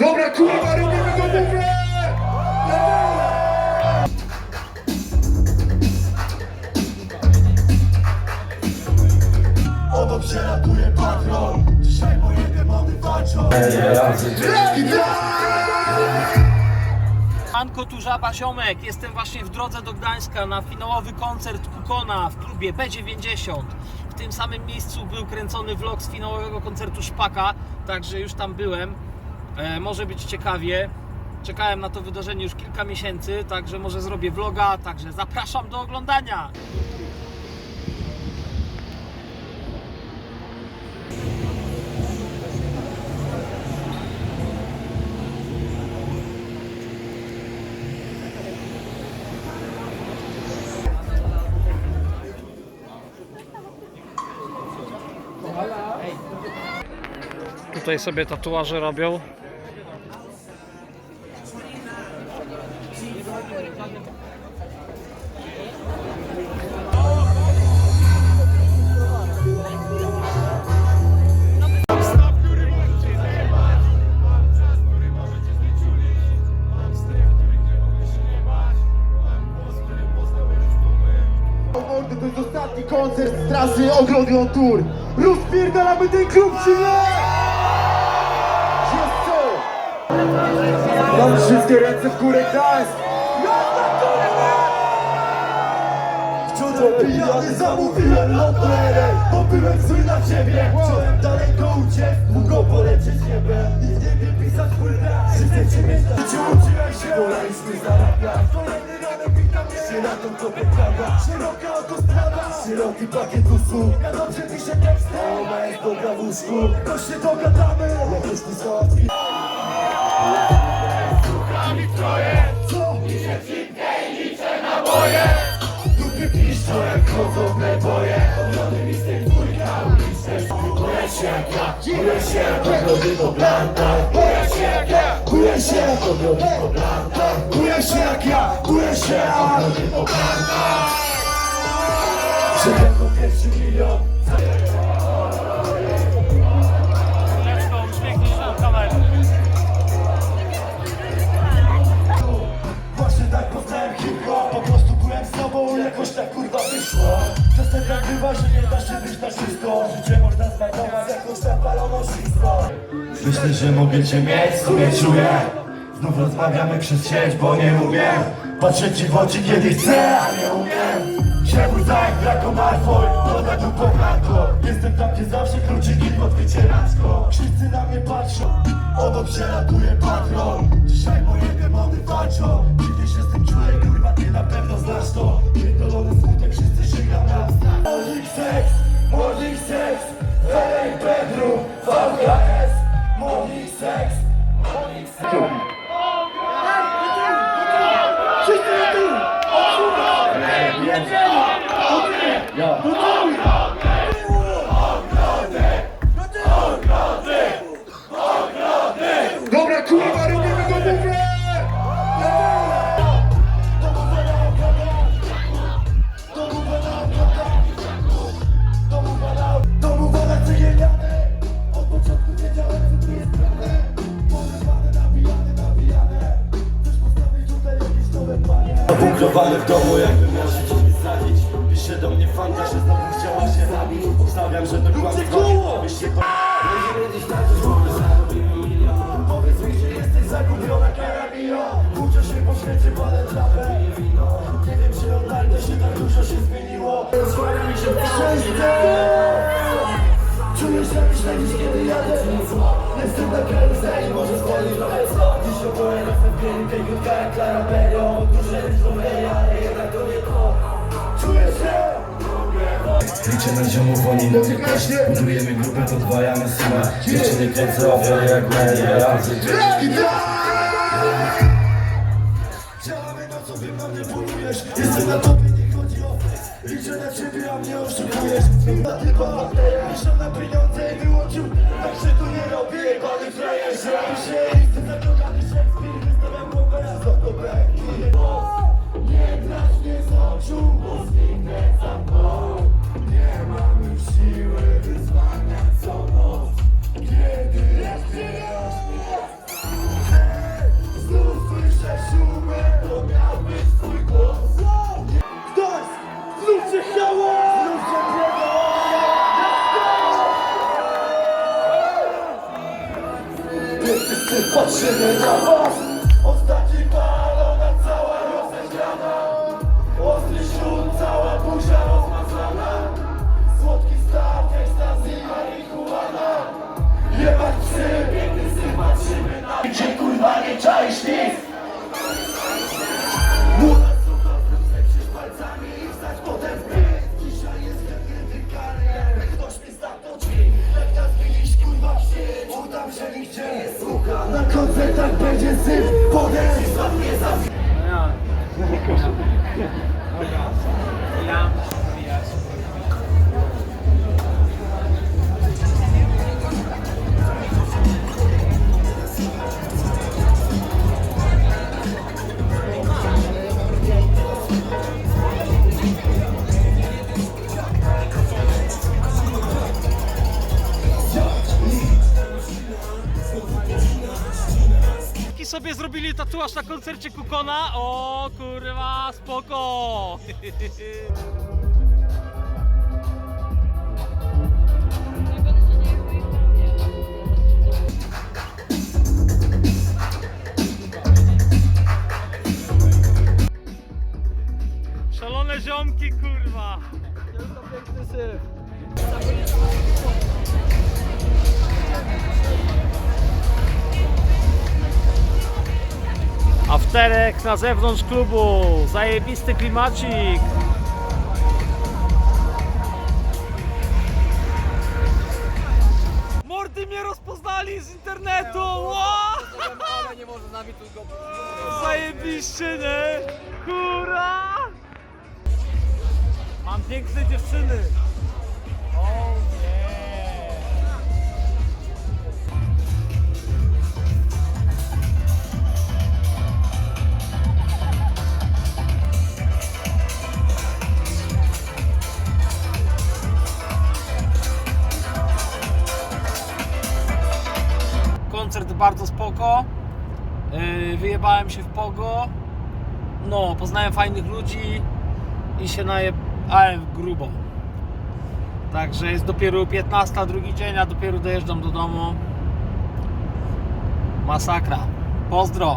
Dobra, kurwa, robimy go bublę! Obok się ratuje patron Dzisiaj moje demony walczą Anko tu Żaba Ziomek, jestem właśnie w drodze do Gdańska na finałowy koncert Kukona w klubie B90. W tym samym miejscu był kręcony vlog z finałowego koncertu Szpaka, także już tam byłem. E, może być ciekawie. Czekałem na to wydarzenie już kilka miesięcy, także może zrobię vloga, także zapraszam do oglądania. Tutaj sobie tatuaże robią. To jest ostatni koncert z trasy Oglądion Tour Rozpierdalamy ten klub, czy nie? Wszystkie ręce w górę, kurwa! Wczoraj pijany zamówiłem lotery Bo byłem zły na ciebie Chciałem daleko uciec, mógł polecieć niebem I w niebie pisać rap Życie cię mieć na życiu uczyłem się? Woleliśmy zarabiać. Kolejny ranek witam Się na tą kopę prawa Szeroka autostrada Szeroki pakiet usług. Ja dobrze piszę teksty. Ona jest dobra w łóżku. To się dogadamy Jakoś tu załatwi Słuchami troje Co? Dupy piszczą jak chodzą playboye Ogrody mi z tej dwójka uliczne Buję się jak ja, buję się jak ogrody po plantach Buję się jak ja, buję się jak ogrody po plantach Buję się jak ja, buję się jak ogrody po plantach Przebiegł pierwszy milion wszystko Życie można zmarnować, jakąś zapaloną wszystko Myślę, że mogę cię mieć, sobie czuję. Znów rozmawiamy przez sieć, bo nie umiem. Patrzę ci w oczy, kiedy chcę, a nie umiem. Siadł tak, jako Malfoy, poda tu pochadło. Jestem tam, gdzie zawsze kluczyki pod wycieraczką Wszyscy na mnie patrzą, obok się ratuje patron Dzisiaj moje demony walczą. Dziwnie się z tym czuję, kurwa, ty na pewno znasz to panie Zabunkrowane w domu, jakbym miał się ciebie zabić Pisze do mnie fanta, że znowu chciała się zabić. Obstawiam, że to kłamstwo, byś się pa... Będziemy na coś, może zarobimy milion Powiedz mi, że jesteś zagubiona, karabino. Uczę się po świecie, palę trapę Nie wiem, czy odnajdę się, tak dużo się zmieniło. Rozchłania mi się Czuję się jak śledzisz kiedy jadę. Jestem na karuzeli, może zwolnić trochę co Dziś oboje jestem w bieli, piękniutka jak Clara Bello Duże różowej, ale jednak to nie to Czuję się Liczę na ziomów, oni na też Budujemy grupę, podwajamy sumę Dziewczyny kręcę ofiary jak media Działamy Liczę na ciebie, a mnie oszukujesz. Na tylko liczę na pieniądze i wyłączył. Tak się tu nie robię, jebany frajerze. Się jestem zakochany Szekspir Wystawiam głowę na zotobeki Nie wszyscy patrzymy Ja. Zrobili tatuaż na koncercie Kukona. O kurwa, spoko! Szalone ziomki, kurwa! Tylko piękny Afterek na zewnątrz klubu, zajebisty klimacik. Mordy mnie rozpoznali z internetu! Nie może z nami tu go... Zajebiście, nie? Kura! Mam piękne dziewczyny. Spoko. Yy, Wyjebałem się w pogo. No, poznałem fajnych ludzi i się najebałem grubo. Także jest dopiero 15, drugi dzień, a dopiero dojeżdżam do domu. Masakra. Pozdro.